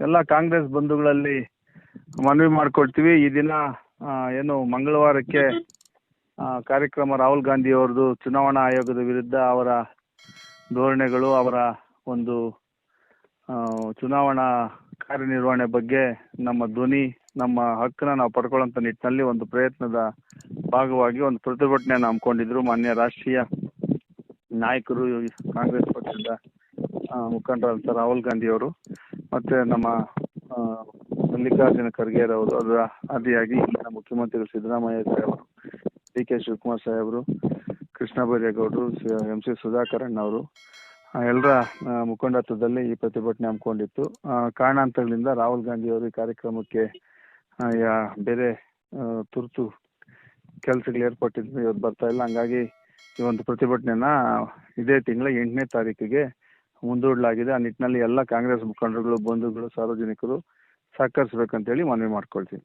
ಎಲ್ಲ ಕಾಂಗ್ರೆಸ್ ಬಂಧುಗಳಲ್ಲಿ ಮನವಿ ಮಾಡ್ಕೊಳ್ತೀವಿ ಈ ದಿನ ಏನು ಮಂಗಳವಾರಕ್ಕೆ ಕಾರ್ಯಕ್ರಮ ರಾಹುಲ್ ಗಾಂಧಿ ಅವರದು ಚುನಾವಣಾ ಆಯೋಗದ ವಿರುದ್ಧ ಅವರ ಧೋರಣೆಗಳು ಅವರ ಒಂದು ಚುನಾವಣಾ ಕಾರ್ಯನಿರ್ವಹಣೆ ಬಗ್ಗೆ ನಮ್ಮ ಧ್ವನಿ ನಮ್ಮ ಹಕ್ಕನ್ನ ನಾವು ಪಡ್ಕೊಳ್ಳೋಂಥ ನಿಟ್ಟಿನಲ್ಲಿ ಒಂದು ಪ್ರಯತ್ನದ ಭಾಗವಾಗಿ ಒಂದು ಪ್ರತಿಭಟನೆಯನ್ನು ಹಮ್ಮಿಕೊಂಡಿದ್ರು ಮಾನ್ಯ ರಾಷ್ಟ್ರೀಯ ನಾಯಕರು ಕಾಂಗ್ರೆಸ್ ಪಕ್ಷದ ಆ, ಮುಖಂಡರಾದಂಥ ರಾಹುಲ್ ಗಾಂಧಿ ಅವರು. ಮತ್ತೆ ನಮ್ಮ ಮಲ್ಲಿಕಾರ್ಜುನ ಖರ್ಗೆ ಅವರು ಅದರ ಆದಿಯಾಗಿ ಇಲ್ಲಿನ ಮುಖ್ಯಮಂತ್ರಿಗಳು ಸಿದ್ದರಾಮಯ್ಯ ಸಾಹೇಬರು ಡಿ ಕೆ ಶಿವಕುಮಾರ್ ಸಾಹೇಬರು, ಕೃಷ್ಣ ಬೈರೇಗೌಡರು ಎಂ ಸಿ ಸುಧಾಕರಣ್ಣ ಅವರು ಎಲ್ಲರ ಮುಖಂಡತ್ವದಲ್ಲಿ ಈ ಪ್ರತಿಭಟನೆ ಹಮ್ಮಿಕೊಂಡಿತ್ತು. ಕಾರಣಾಂತರಗಳಿಂದ ರಾಹುಲ್ ಗಾಂಧಿ ಅವರು ಈ ಕಾರ್ಯಕ್ರಮಕ್ಕೆ ಬೇರೆ ತುರ್ತು ಕೆಲಸಗಳು ಏರ್ಪಟ್ಟಿದ್ದು ಇವತ್ತು ಬರ್ತಾ ಇಲ್ಲ. ಹಂಗಾಗಿ ಈ ಒಂದು ಪ್ರತಿಭಟನೆನ ಇದೇ ತಿಂಗಳ ಎಂಟನೇ ತಾರೀಕಿಗೆ ಮುಂದೂಡಲಾಗಿದೆ. ಆ ನಿಟ್ಟಿನಲ್ಲಿ ಎಲ್ಲ ಕಾಂಗ್ರೆಸ್ ಮುಖಂಡರುಗಳು ಬಂಧುಗಳು ಸಾರ್ವಜನಿಕರು ಸಹಕರಿಸ್ಬೇಕಂತೇಳಿ ಮನವಿ ಮಾಡ್ಕೊಳ್ತೀನಿ.